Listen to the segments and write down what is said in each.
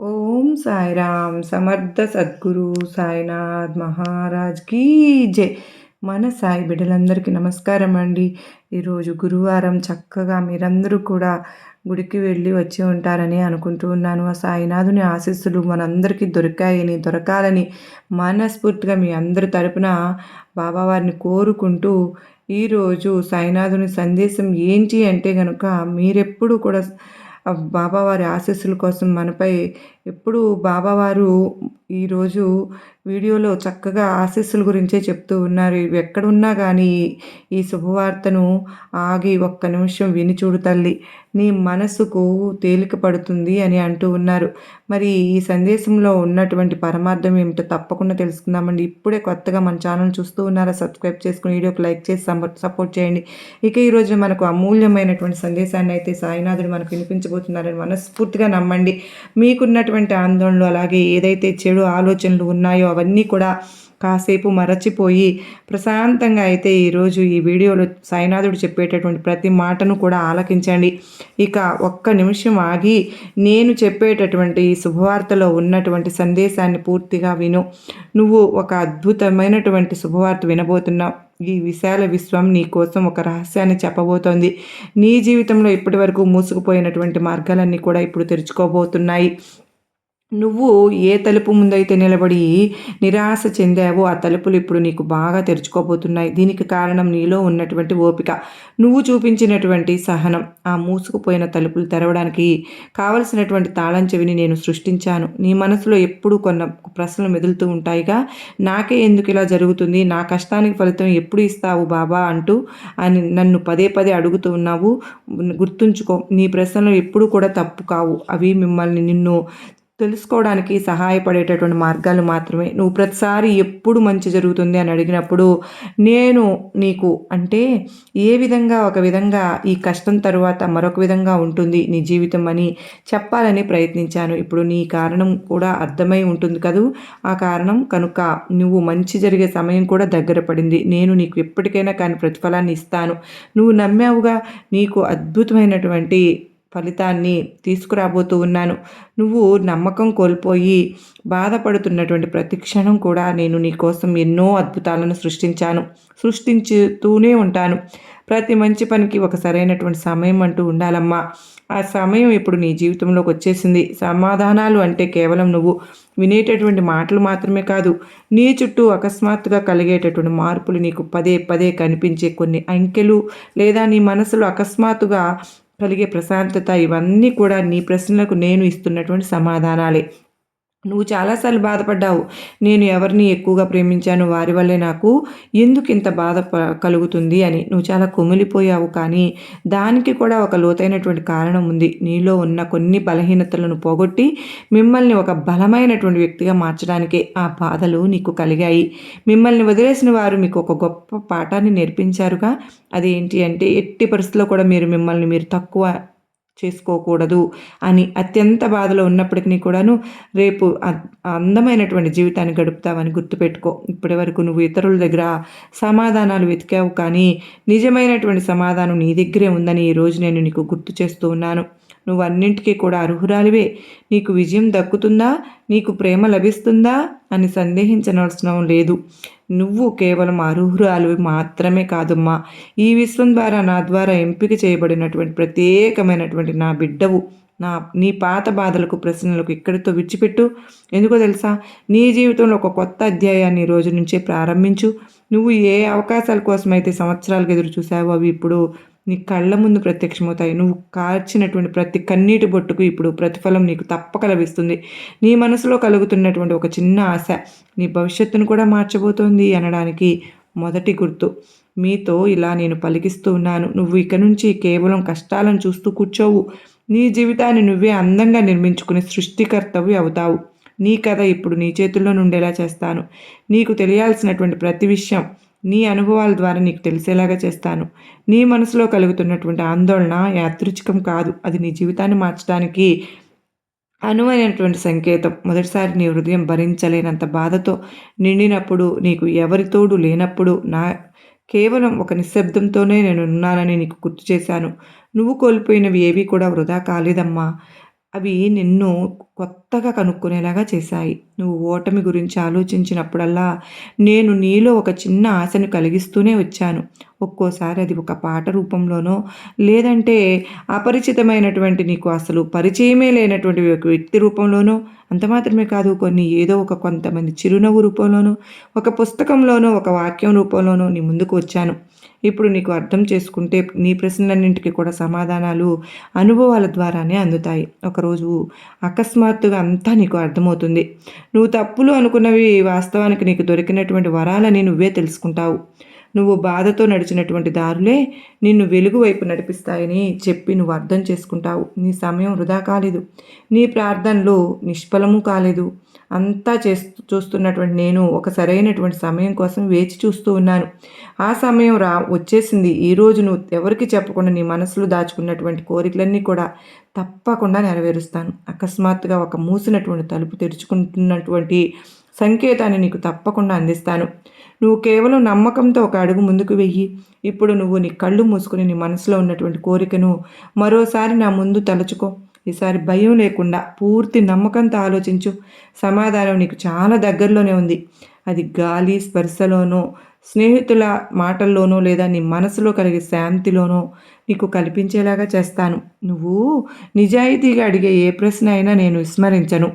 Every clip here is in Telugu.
ఓం సాయిరామ్ సమర్థ సద్గురు సాయినాథ్ మహారాజ్ కీ జై. మన సాయి బిడ్డలందరికీ నమస్కారం అండి. ఈరోజు గురువారం చక్కగా మీరందరూ కూడా గుడికి వెళ్ళి వచ్చి ఉంటారని అనుకుంటూ ఉన్నాను. ఆ సాయినాథుని ఆశీస్సులు మనందరికీ దొరికాయని దొరకాలని మనస్ఫూర్తిగా మీ అందరి తరపున బాబావారిని కోరుకుంటూ ఈరోజు సాయినాథుని సందేశం ఏంటి అంటే కనుక మీరెప్పుడు కూడా బాబావారి ఆశీస్సుల కోసం మనపై ఎప్పుడూ బాబావారు ఈరోజు వీడియోలో చక్కగా ఆశీస్సుల గురించే చెప్తూ ఉన్నారు. ఎక్కడున్నా కానీ ఈ శుభవార్తను ఆగి ఒక్క నిమిషం విని చూడు తల్లి. నీ మనసుకు తేలిక పడుతుంది అని అంటూ ఉన్నారు. మరి ఈ సందేశంలో ఉన్నటువంటి పరమార్థం ఏమిటో తప్పకుండా తెలుసుకుందామండి. ఇప్పుడే కొత్తగా మన ఛానల్ చూస్తూ ఉన్నారా సబ్స్క్రైబ్ చేసుకుని వీడియోకి లైక్ చేసి సపోర్ట్ చేయండి. ఇక ఈరోజు మనకు అమూల్యమైనటువంటి సందేశాన్ని అయితే సాయినాథుడు మనకు వినిపించబోతున్నారని మనస్ఫూర్తిగా నమ్మండి. మీకున్నటువంటి ఆందోళనలు అలాగే ఏదైతే చెడు ఆలోచనలు ఉన్నాయో అవన్నీ కూడా కాసేపు మరచిపోయి ప్రశాంతంగా అయితే ఈరోజు ఈ వీడియోలో సాయినాథుడు చెప్పేటటువంటి ప్రతి మాటను కూడా ఆలకించండి. ఇక ఒక్క నిమిషం ఆగి నేను చెప్పేటటువంటి ఈ శుభవార్తలో ఉన్నటువంటి సందేశాన్ని పూర్తిగా విను. నువ్వు ఒక అద్భుతమైనటువంటి శుభవార్త వినబోతున్నావు. ఈ విశాల విశ్వం నీ కోసం ఒక రహస్యాన్ని చెప్పబోతోంది. నీ జీవితంలో ఇప్పటి వరకు మూసుకుపోయినటువంటి మార్గాలన్నీ కూడా ఇప్పుడు తెరుచుకోబోతున్నాయి. నువ్వు ఏ తలుపు ముందైతే నిలబడి నిరాశ చెందావో ఆ తలుపులు ఇప్పుడు నీకు బాగా తెరుచుకోబోతున్నాయి. దీనికి కారణం నీలో ఉన్నటువంటి ఓపిక. నువ్వు చూపించినటువంటి సహనం ఆ మూసుకుపోయిన తలుపులు తెరవడానికి కావలసినటువంటి తాళం చెవిని నేను సృష్టించాను. నీ మనసులో ఎప్పుడు కొన్న ప్రశ్నలు మెదులుతూ ఉంటాయిగా. నాకే ఎందుకు ఇలా జరుగుతుంది? నా కష్టానికి ఫలితం ఎప్పుడు ఇస్తావు బాబా అంటూ అని నన్ను పదే పదే అడుగుతూ ఉన్నావు. గుర్తుంచుకో నీ ప్రశ్నలు ఎప్పుడు కూడా తప్పు కావు. అవి మిమ్మల్ని నిన్ను తెలుసుకోవడానికి సహాయపడేటటువంటి మార్గాలు మాత్రమే. నువ్వు ప్రతిసారి ఎప్పుడు మంచి జరుగుతుంది అని అడిగినప్పుడు నేను నీకు అంటే ఏ విధంగా ఒక విధంగా ఈ కష్టం తర్వాత మరొక విధంగా ఉంటుంది నీ జీవితం అని చెప్పాలని ప్రయత్నించాను. ఇప్పుడు నీ కారణం కూడా అర్థమై ఉంటుంది కదూ. ఆ కారణం కనుక నువ్వు మంచి జరిగే సమయం కూడా దగ్గర పడింది. నేను నీకు ఎప్పటికైనా కానీ ప్రతిఫలాన్ని ఇస్తాను. నువ్వు నమ్మావుగా నీకు అద్భుతమైనటువంటి ఫలితాన్ని తీసుకురాబోతూ ఉన్నాను. నువ్వు నమ్మకం కోల్పోయి బాధపడుతున్నటువంటి ప్రతి క్షణం కూడా నేను నీ కోసం ఎన్నో అద్భుతాలను సృష్టించాను. సృష్టించుతూనే ఉంటాను. ప్రతి మంచి పనికి ఒక సరైనటువంటి సమయం అంటూ ఉండాలమ్మా. ఆ సమయం ఇప్పుడు నీ జీవితంలోకి వచ్చేసింది. సమాధానాలు అంటే కేవలం నువ్వు వినేటటువంటి మాటలు మాత్రమే కాదు నీ చుట్టూ అకస్మాత్తుగా కలిగేటటువంటి మార్పులు నీకు పదే పదే కనిపించే కొన్ని అంకెలు లేదా నీ మనసులో అకస్మాత్తుగా కలిగే ప్రశాంతత ఇవన్నీ కూడా నీ ప్రశ్నలకు నేను ఇస్తున్నటువంటి సమాధానాలే. నువ్వు చాలాసార్లు బాధపడ్డావు. నేను ఎవరిని ఎక్కువగా ప్రేమించాను వారి వల్లే నాకు ఎందుకు ఇంత బాధ కలుగుతుంది అని. నువ్వు చాలా కుమిలిపోయావు కానీ దానికి కూడా ఒక లోతైనటువంటి కారణం ఉంది. నీలో ఉన్న కొన్ని బలహీనతలను పోగొట్టి మిమ్మల్ని ఒక బలమైనటువంటి వ్యక్తిగా మార్చడానికే ఆ బాధలు నీకు కలిగాయి. మిమ్మల్ని వదిలేసిన వారు మీకు ఒక గొప్ప పాఠాన్ని నేర్పించారుగా. అదేంటి అంటే ఎట్టి పరిస్థితుల్లో కూడా మీరు మిమ్మల్ని మీరు తక్కువ చేసుకోకూడదు అని అత్యంత బాధలో ఉన్నప్పటికీ కూడాను రేపు అందమైనటువంటి జీవితాన్ని గడుపుతావని గుర్తుపెట్టుకో. ఇప్పటి వరకు నువ్వు ఇతరుల దగ్గర సమాధానాలు వెతికావు కానీ నిజమైనటువంటి సమాధానం నీ దగ్గరే ఉందని ఈరోజు నేను నీకు గుర్తు చేస్తూ ఉన్నాను. నువ్వు అన్నింటికీ కూడా అర్హురాలివే. నీకు విజయం దక్కుతుందా? నీకు ప్రేమ లభిస్తుందా? అని సందేహించనవసరం లేదు. నువ్వు కేవలం అర్హురాలు మాత్రమే కాదమ్మా. ఈ విశ్వం ద్వారా నా ద్వారా ఎంపిక చేయబడినటువంటి ప్రత్యేకమైనటువంటి నా బిడ్డవు. నా నీ పాత బాధలకు ప్రశ్నలకు ఇక్కడితో విడిచిపెట్టు. ఎందుకో తెలుసా? నీ జీవితంలో ఒక కొత్త అధ్యాయాన్ని ఈ రోజు నుంచే ప్రారంభించు. నువ్వు ఏ అవకాశాల కోసమైతే సంవత్సరాలకు ఎదురు చూసావో అవి ఇప్పుడు నీ కళ్ళ ముందు ప్రత్యక్షమవుతాయి. నువ్వు కార్చినటువంటి ప్రతి కన్నీటి బొట్టుకు ఇప్పుడు ప్రతిఫలం నీకు తప్పక లభిస్తుంది. నీ మనసులో కలుగుతున్నటువంటి ఒక చిన్న ఆశ నీ భవిష్యత్తును కూడా మార్చబోతోంది అనడానికి మొదటి గుర్తు. మీతో ఇలా నేను పలికిస్తూ ఉన్నాను. నువ్వు ఇక నుంచి కేవలం కష్టాలను చూస్తూ కూర్చోవు. నీ జీవితాన్ని నువ్వే అందంగా నిర్మించుకుని సృష్టికర్తవి అవుతావు. నీ కథ ఇప్పుడు నీ చేతుల్లో నుండేలా చేస్తాను? నీకు తెలియాల్సినటువంటి ప్రతి విషయం నీ అనుభవాల ద్వారా నీకు తెలిసేలాగా చేస్తాను. నీ మనసులో కలుగుతున్నటువంటి ఆందోళన యాదృచ్ఛికం కాదు. అది నీ జీవితాన్ని మార్చడానికి అనువైనటువంటి సంకేతం. మొదటిసారి నీ హృదయం భరించలేనంత బాధతో నిండినప్పుడు నీకు ఎవరితోడు లేనప్పుడు నా కేవలం ఒక నిశ్శబ్దంతోనే నేను ఉన్నానని నీకు గుర్తు చేశాను. నువ్వు కోల్పోయినవి ఏవి కూడా వృధా కాలేదమ్మా. అవి నిన్ను కొత్తగా కనుక్కునేలాగా చేశాయి. నువ్వు ఓటమి గురించి ఆలోచించినప్పుడల్లా నేను నీలో ఒక చిన్న ఆశను కలిగిస్తూనే వచ్చాను. ఒక్కోసారి అది ఒక పాట రూపంలోనో లేదంటే అపరిచితమైనటువంటి నీకు అసలు పరిచయమే లేనటువంటి ఒక వ్యక్తి రూపంలోనో అంత మాత్రమే కాదు కొన్ని ఏదో ఒక కొంతమంది చిరునవ్వు రూపంలోనో ఒక పుస్తకంలోనో ఒక వాక్యం రూపంలోనో నీ ముందుకు వచ్చాను. ఇప్పుడు నీకు అర్థం చేసుకుంటే నీ ప్రశ్నలన్నింటికి కూడా సమాధానాలు అనుభవాల ద్వారానే అందుతాయి. ఒకరోజు అకస్మాత్ అకస్మాత్తుగా అంతా నీకు అర్థమవుతుంది. నువ్వు తప్పులు అనుకున్నవి వాస్తవానికి నీకు దొరికినటువంటి వరాలని నువ్వే తెలుసుకుంటావు. నువ్వు బాధతో నడిచినటువంటి దారులే నిన్ను వెలుగు వైపు నడిపిస్తాయని చెప్పి నువ్వు అర్థం చేసుకుంటావు. నీ సమయం వృధా కాలేదు. నీ ప్రార్థనలు నిష్ఫలము కాలేదు. అంతా చేస్తూ చూస్తున్నటువంటి నేను ఒక సరైనటువంటి సమయం కోసం వేచి చూస్తూ ఉన్నాను. ఆ సమయం రా వచ్చేసింది. ఈరోజు నువ్వు ఎవరికి చెప్పకుండా నీ మనసులో దాచుకున్నటువంటి కోరికలన్నీ కూడా తప్పకుండా నెరవేరుస్తాను. అకస్మాత్తుగా ఒక మూసినటువంటి తలుపు తెరుచుకుంటున్నటువంటి సంకేతాన్ని నీకు తప్పకుండా అందిస్తాను. నువ్వు కేవలం నమ్మకంతో ఒక అడుగు ముందుకు వెయ్యి. ఇప్పుడు నువ్వు నీ కళ్ళు మూసుకుని నీ మనసులో ఉన్నటువంటి కోరికను మరోసారి నా ముందు తలుచుకో. ఈసారి భయం లేకుండా పూర్తి నమ్మకంతో ఆలోచించు. సమాధానం నీకు చాలా దగ్గరలోనే ఉంది. అది గాలి స్పర్శలోనో స్నేహితుల మాటల్లోనో లేదా నీ మనసులో కలిగే శాంతిలోనో నీకు కల్పించేలాగా చేస్తాను. నువ్వు నిజాయితీగా అడిగే ఏ ప్రశ్న అయినా నేను విస్మరించను.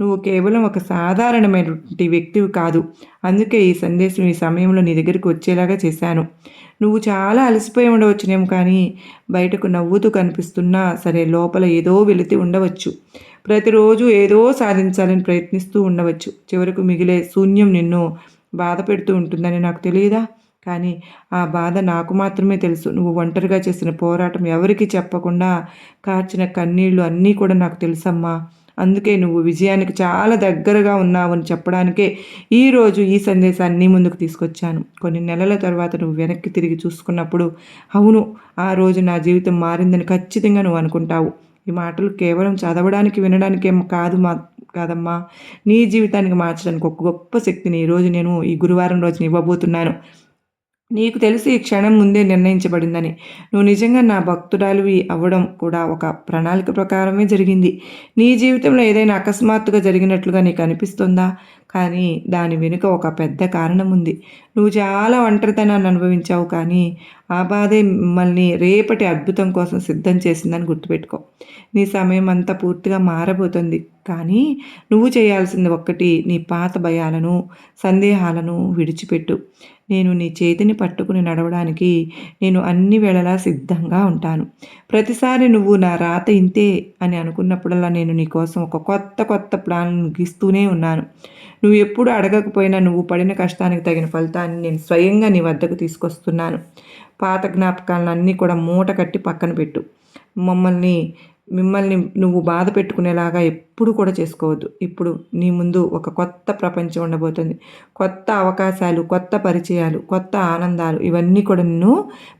నువ్వు కేవలం ఒక సాధారణమైనటువంటి వ్యక్తివి కాదు. అందుకే ఈ సందేశం ఈ సమయంలో నీ దగ్గరికి వచ్చేలాగా చేశాను. నువ్వు చాలా అలసిపోయి ఉండవచ్చునేమో కానీ బయటకు నవ్వుతూ కనిపిస్తున్నా సరే లోపల ఏదో వెళితే ఉండవచ్చు. ప్రతిరోజు ఏదో సాధించాలని ప్రయత్నిస్తూ ఉండవచ్చు. చివరకు మిగిలే శూన్యం నిన్ను బాధ పెడుతూ ఉంటుందని నాకు తెలియదా? కానీ ఆ బాధ నాకు మాత్రమే తెలుసు. నువ్వు ఒంటరిగా చేసిన పోరాటం ఎవరికి చెప్పకుండా కార్చిన కన్నీళ్ళు అన్నీ కూడా నాకు తెలుసమ్మా. అందుకే నువ్వు విజయానికి చాలా దగ్గరగా ఉన్నావని చెప్పడానికే ఈరోజు ఈ సందేశాన్ని ముందుకు తీసుకొచ్చాను. కొన్ని నెలల తర్వాత నువ్వు వెనక్కి తిరిగి చూసుకున్నప్పుడు అవును ఆ రోజు నా జీవితం మారిందని ఖచ్చితంగా నువ్వు అనుకుంటావు. ఈ మాటలు కేవలం చదవడానికి వినడానికి కాదు మా కాదమ్మా. నీ జీవితానికి మార్చడానికి ఒక గొప్ప శక్తిని ఈరోజు నేను ఈ గురువారం రోజున ఇవ్వబోతున్నాను. నీకు తెలిసి ఈ క్షణం ముందే నిర్ణయించబడిందని. నువ్వు నిజంగా నా భక్తురాలివి అవ్వడం కూడా ఒక ప్రణాళిక ప్రకారమే జరిగింది. నీ జీవితంలో ఏదైనా అకస్మాత్తుగా జరిగినట్లుగా నీకు అనిపిస్తుందా? కానీ దాని వెనుక ఒక పెద్ద కారణం ఉంది. నువ్వు చాలా ఒంటరితనాన్ని అనుభవించావు కానీ ఆ బాధే మిమ్మల్ని రేపటి అద్భుతం కోసం సిద్ధం చేసిందని గుర్తుపెట్టుకో. నీ సమయం అంతా పూర్తిగా మారబోతుంది. కానీ నువ్వు చేయాల్సింది ఒక్కటి నీ పాత భయాలను సందేహాలను విడిచిపెట్టు. నేను నీ చేతిని పట్టుకుని నడవడానికి నేను అన్ని వేళలా సిద్ధంగా ఉంటాను. ప్రతిసారి నువ్వు నా రాత ఇంతే అని అనుకున్నప్పుడల్లా నేను నీ కోసం ఒక కొత్త కొత్త ప్లాన్ను గీస్తూనే ఉన్నాను. నువ్వు ఎప్పుడు అడగకపోయినా నువ్వు పడిన కష్టానికి తగిన ఫలితాన్ని నేను స్వయంగా నీ వద్దకు తీసుకొస్తున్నాను. పాత జ్ఞాపకాలను అన్నీ కూడా మూట కట్టి పక్కన పెట్టు. మమ్మల్ని మిమ్మల్ని నువ్వు బాధ పెట్టుకునేలాగా ఎప్పుడు కూడా చేసుకోవద్దు. ఇప్పుడు నీ ముందు ఒక కొత్త ప్రపంచం ఉండబోతుంది. కొత్త అవకాశాలు కొత్త పరిచయాలు కొత్త ఆనందాలు ఇవన్నీ కూడా నిన్ను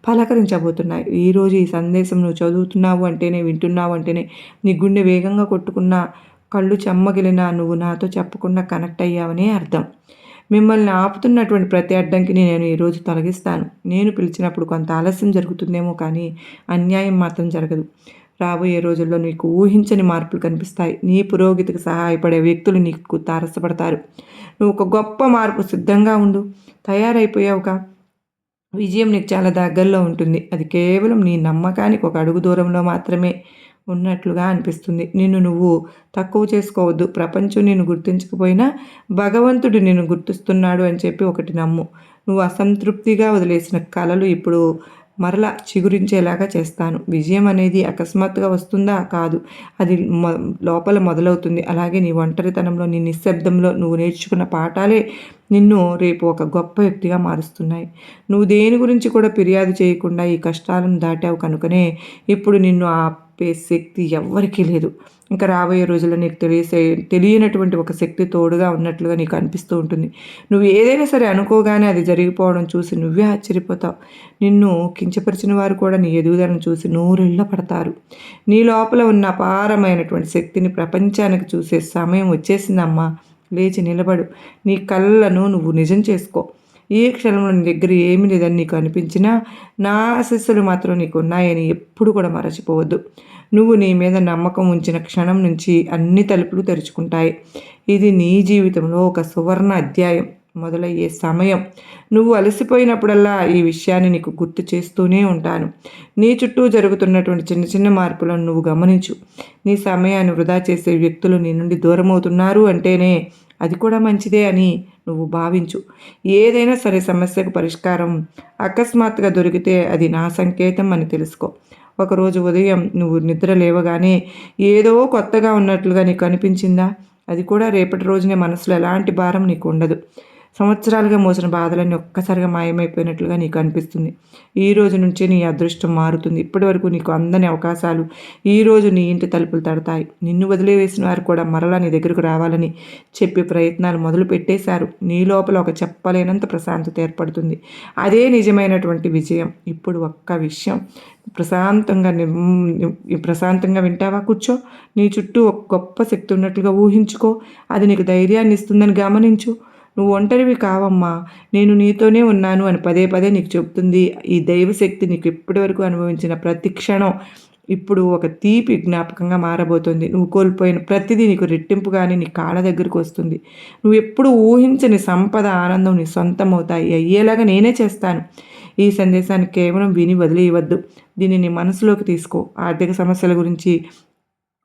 పలకరించబోతున్నాయి. ఈరోజు ఈ సందేశం నువ్వు చదువుతున్నావు అంటేనే వింటున్నావు అంటేనే నీ గుండె వేగంగా కొట్టుకున్న కళ్ళు చెమ్మగిలినా నువ్వు నాతో చెప్పకుండా కనెక్ట్ అయ్యావనే అర్థం. మిమ్మల్ని ఆపుతున్నటువంటి ప్రతి అడ్డంకిని నేను ఈరోజు తొలగిస్తాను. నేను పిలిచినప్పుడు కొంత ఆలస్యం జరుగుతుందేమో కానీ అన్యాయం మాత్రం జరగదు. రాబోయే రోజుల్లో నీకు ఊహించని మార్పులు కనిపిస్తాయి. నీ పురోగతికి సహాయపడే వ్యక్తులు నీకు తారసపడతారు. నువ్వు ఒక గొప్ప మార్పు సిద్ధంగా ఉండు. తయారైపోయావుగా. విజయం నీకు చాలా దగ్గరలో ఉంటుంది. అది కేవలం నీ నమ్మకానికి ఒక అడుగు దూరంలో మాత్రమే ఉన్నట్లుగా అనిపిస్తుంది. నిన్ను నువ్వు తక్కువ చేసుకోవద్దు. ప్రపంచం నిన్ను గుర్తించకపోయినా భగవంతుడు నిన్ను గుర్తిస్తున్నాడు అని చెప్పి ఒకటి నమ్ము. నువ్వు అసంతృప్తిగా వదిలేసిన కళలు ఇప్పుడు మరల చిగురించేలాగా చేస్తాను. విజయం అనేది అకస్మాత్తుగా వస్తుందా? కాదు. అది లోపల మొదలవుతుంది. అలాగే నీ ఒంటరితనంలో నీ నిశ్శబ్దంలో నువ్వు నేర్చుకున్న పాఠాలే నిన్ను రేపు ఒక గొప్ప వ్యక్తిగా మారుస్తున్నాయి. నువ్వు దేని గురించి కూడా ఫిర్యాదు చేయకుండా ఈ కష్టాలను దాటావు కనుకనే ఇప్పుడు నిన్ను ఆ ఆపే శక్తి ఎవ్వరికీ లేదు. ఇంకా రాబోయే రోజుల్లో నీకు తెలియసే తెలియనటువంటి ఒక శక్తి తోడుగా ఉన్నట్లుగా నీకు అనిపిస్తూ ఉంటుంది. నువ్వు ఏదైనా సరే అనుకోగానే అది జరిగిపోవడం చూసి నువ్వే ఆశ్చర్యపోతావు. నిన్ను కించపరిచిన వారు కూడా నీ ఎదుగుదలను చూసి నూరెళ్ళ పడతారు. నీ లోపల ఉన్న అపారమైనటువంటి శక్తిని ప్రపంచానికి చూసే సమయం వచ్చేసిందమ్మా. లేచి నిలబడు. నీ కళ్ళను నువ్వు నిజం చేసుకో. ఏ క్షణంలో నీ దగ్గర ఏమి లేదని నీకు అనిపించినా నా ఆశస్సులు మాత్రం నీకు ఉన్నాయని ఎప్పుడు కూడా మరచిపోవద్దు. నువ్వు నీ మీద నమ్మకం ఉంచిన క్షణం నుంచి అన్ని తలుపులు తెరుచుకుంటాయి. ఇది నీ జీవితంలో ఒక సువర్ణ అధ్యాయం మొదలయ్యే సమయం. నువ్వు అలసిపోయినప్పుడల్లా ఈ విషయాన్ని నీకు గుర్తు చేస్తూనే ఉంటాను. నీ చుట్టూ జరుగుతున్నటువంటి చిన్న చిన్న మార్పులను నువ్వు గమనించు. నీ సమయాన్ని వృధా చేసే వ్యక్తులు నీ నుండి దూరం అవుతున్నారు అంటేనే అది కూడా మంచిదే అని నువ్వు భావించు. ఏదైనా సరే సమస్యకు పరిష్కారం అకస్మాత్తుగా దొరికితే అది నా సంకేతం అని తెలుసుకో. ఒకరోజు ఉదయం నువ్వు నిద్ర లేవగానే ఏదో కొత్తగా ఉన్నట్లుగా నీకు అనిపించిందా? అది కూడా రేపటి రోజునే మనసులో ఎలాంటి భారం నీకు ఉండదు. సంవత్సరాలుగా మోసిన బాధలన్నీ ఒక్కసారిగా మాయమైపోయినట్లుగా నీకు అనిపిస్తుంది. ఈ రోజు నుంచే నీ అదృష్టం మారుతుంది. ఇప్పటి వరకు నీకు అందని అవకాశాలు ఈ రోజు నీ ఇంటి తలుపులు తడతాయి. నిన్ను వదిలివేసిన వారు కూడా మరలా నీ దగ్గరకు రావాలని చెప్పే ప్రయత్నాలు మొదలు పెట్టేశారు. నీ లోపల ఒక చెప్పలేనంత ప్రశాంతత ఏర్పడుతుంది. అదే నిజమైనటువంటి విజయం. ఇప్పుడు ఒక్క విషయం. ప్రశాంతంగా ప్రశాంతంగా వింటావా? కూర్చో. నీ చుట్టూ ఒక గొప్ప శక్తి ఉన్నట్లుగా ఊహించుకో. అది నీకు ధైర్యాన్ని ఇస్తుందని గమనించు. నువ్వు ఒంటరివి కావమ్మా. నేను నీతోనే ఉన్నాను అని పదే పదే నీకు చెప్తుంది. ఈ దైవశక్తి నీకు ఇప్పటి వరకు అనుభవించిన ప్రతి క్షణం ఇప్పుడు ఒక తీపి జ్ఞాపకంగా మారబోతుంది. నువ్వు కోల్పోయిన ప్రతిదీ నీకు రెట్టింపుగానే నీ కాళ్ళ దగ్గరకు వస్తుంది. నువ్వు ఎప్పుడు ఊహించని సంపద ఆనందం నీ సొంతం అవుతాయి అయ్యేలాగా నేనే చేస్తాను. ఈ సందేశాన్ని కేవలం విని వదిలేయవద్దు. దీనిని మనసులోకి తీసుకో. ఆర్థిక సమస్యల గురించి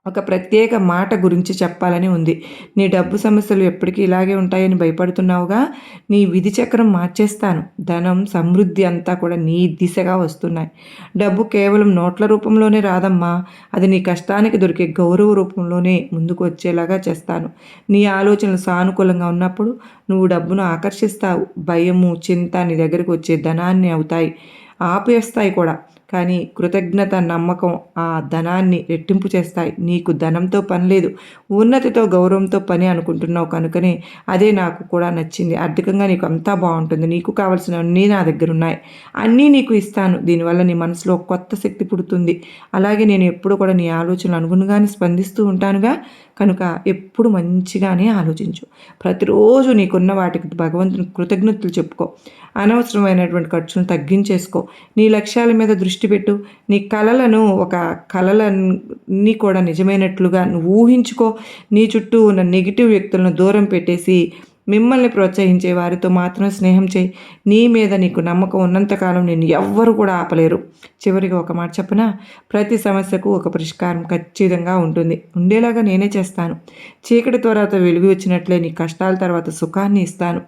ఒక ప్రత్యేక మాట గురించి చెప్పాలని ఉంది. నీ డబ్బు సమస్యలు ఎప్పటికీ ఇలాగే ఉంటాయని భయపడుతున్నావుగా? నీ విధి చక్రం మార్చేస్తాను. ధనం సమృద్ధి అంతా కూడా నీ దిశగా వస్తున్నాయి. డబ్బు కేవలం నోట్ల రూపంలోనే రాదమ్మా. అది నీ కష్టానికి దొరికే గౌరవ రూపంలోనే ముందుకు వచ్చేలాగా చేస్తాను. నీ ఆలోచనలు సానుకూలంగా ఉన్నప్పుడు నువ్వు డబ్బును ఆకర్షిస్తావు. భయము చింత నీ దగ్గరికి వచ్చే ధనాన్ని అవుతాయి. ఆపేస్తాయి కూడా. కానీ కృతజ్ఞత నమ్మకం ఆ ధనాన్ని రెట్టింపు చేస్తాయి. నీకు ధనంతో పని లేదు. ఉన్నతితో గౌరవంతో పని అనుకుంటున్నావు కనుకనే అదే నాకు కూడా నచ్చింది. ఆర్థికంగా నీకు అంతా బాగుంటుంది. నీకు కావలసినవన్నీ నా దగ్గర ఉన్నాయి. అన్నీ నీకు ఇస్తాను. దీనివల్ల నీ మనసులో కొత్త శక్తి పుడుతుంది. అలాగే నేను ఎప్పుడు కూడా నీ ఆలోచనలు అనుగుణంగానే స్పందిస్తూ ఉంటానుగా. కనుక ఎప్పుడు మంచిగానే ఆలోచించు. ప్రతిరోజు నీకున్న వాటికి భగవంతుని కృతజ్ఞతలు చెప్పుకో. అనవసరమైనటువంటి ఖర్చును తగ్గించేసుకో. నీ లక్ష్యాల మీద దృష్టి పెట్టు. నీ కళలను ఒక కళలన్నీ కూడా నిజమైనట్లుగా నువ్వు ఊహించుకో. నీ చుట్టూ ఉన్న నెగిటివ్ వ్యక్తులను దూరం పెట్టేసి మిమ్మల్ని ప్రోత్సహించే వారితో మాత్రం స్నేహం చేయి. నీ మీద నీకు నమ్మకం ఉన్నంతకాలం నేను ఎవ్వరు కూడా ఆపలేరు. చివరిగా ఒక మాట చెప్పన? ప్రతి సమస్యకు ఒక పరిష్కారం ఖచ్చితంగా ఉంటుంది. ఉండేలాగా నేనే చేస్తాను. చీకటి తర్వాత వెలుగు వచ్చినట్లే నీ కష్టాల తర్వాత సుఖాన్ని ఇస్తాను.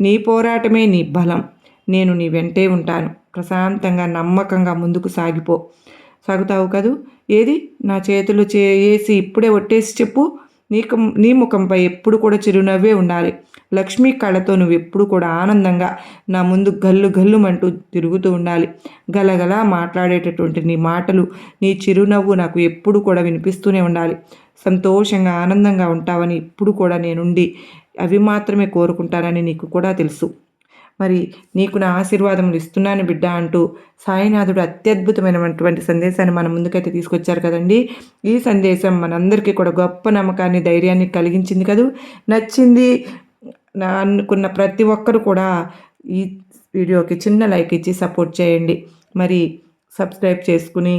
నీ పోరాటమే నీ బలం. నేను నీ వెంటే ఉంటాను. ప్రశాంతంగా నమ్మకంగా ముందుకు సాగిపో. సాగుతావు కదూ? ఏది? నా చేతులు చేసి ఇప్పుడే ఒట్టేసి చెప్పు. నీకు నీ ముఖంపై ఎప్పుడు కూడా చిరునవ్వే ఉండాలి. లక్ష్మీ కళతో నువ్వు ఎప్పుడు కూడా ఆనందంగా నా ముందు గల్లు గల్లుమంటూ తిరుగుతూ ఉండాలి. గలగల మాట్లాడేటటువంటి నీ మాటలు నీ చిరునవ్వు నాకు ఎప్పుడు కూడా వినిపిస్తూనే ఉండాలి. సంతోషంగా ఆనందంగా ఉంటావని ఇప్పుడు కూడా నేనుండి అవి మాత్రమే కోరుకుంటానని నీకు కూడా తెలుసు. మరి నీకు నా ఆశీర్వాదములు ఇస్తున్నాను బిడ్డ అంటూ సాయినాథుడు అత్యద్భుతమైనటువంటి సందేశాన్ని మన ముందుకైతే తీసుకొచ్చారు కదండి. ఈ సందేశం మనందరికీ కూడా గొప్ప నమ్మకాన్ని ధైర్యాన్ని కలిగించింది కదూ. నచ్చింది అనుకున్న ప్రతి ఒక్కరు కూడా ఈ వీడియోకి చిన్న లైక్ ఇచ్చి సపోర్ట్ చేయండి. మరి సబ్స్క్రైబ్ చేసుకుని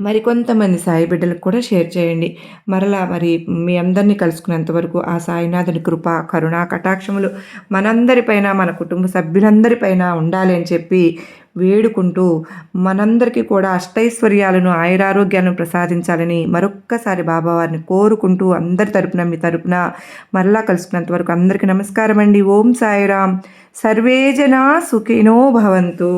మరి కొంతమంది సాయి బిడ్డలకు కూడా షేర్ చేయండి. మరలా మరి మీ అందరినీ కలుసుకునేంత వరకు ఆ సాయినాథుని కృప కరుణా కటాక్షములు మనందరిపైన మన కుటుంబ సభ్యులందరిపైన ఉండాలి అని చెప్పి వేడుకుంటూ మనందరికీ కూడా అష్టైశ్వర్యాలను ఆయురారోగ్యాలను ప్రసాదించాలని మరొక్కసారి బాబావారిని కోరుకుంటూ అందరి తరపున మీ తరపున మరలా కలుసుకున్నంత వరకు అందరికీ నమస్కారం అండి ఓం సాయిరామ్. సర్వేజనా సుఖినో భవంతు.